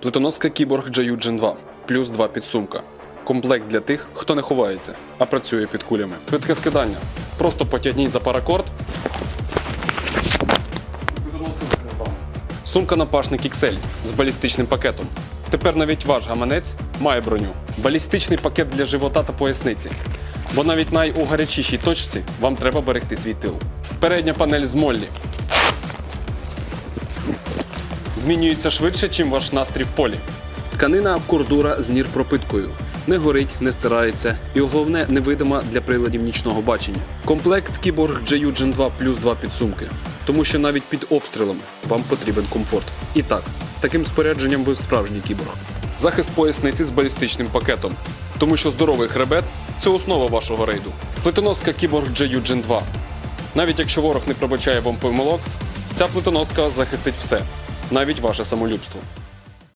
Плитоноска Кіборг Джаюджин 2, плюс 2 підсумка. Комплект для тих, хто не ховається, а працює під кулями. Швидке скидання. Просто потягніть за паракорд. Сумка напашник XL з балістичним пакетом. Тепер навіть ваш гаманець має броню. Балістичний пакет для живота та поясниці. Бо навіть найугарячішій точці вам треба берегти свій тил. Передня панель з Моллі. Змінюється швидше, чим ваш настрій в полі. Тканина кордура з нірпропиткою. Не горить, не стирається і головне невидима для приладів нічного бачення. Комплект Keyboard GU Gen 2 плюс 2 підсумки. Тому що навіть під обстрілами вам потрібен комфорт. І так, з таким спорядженням ви справжній кіборг. Захист поясниці з балістичним пакетом. Тому що здоровий хребет це основа вашого рейду. Плитоноска Keyboard GU Gen 2. Навіть якщо ворог не пробачає вам помилок, ця плитоноска захистить все, навіть ваше самолюбство.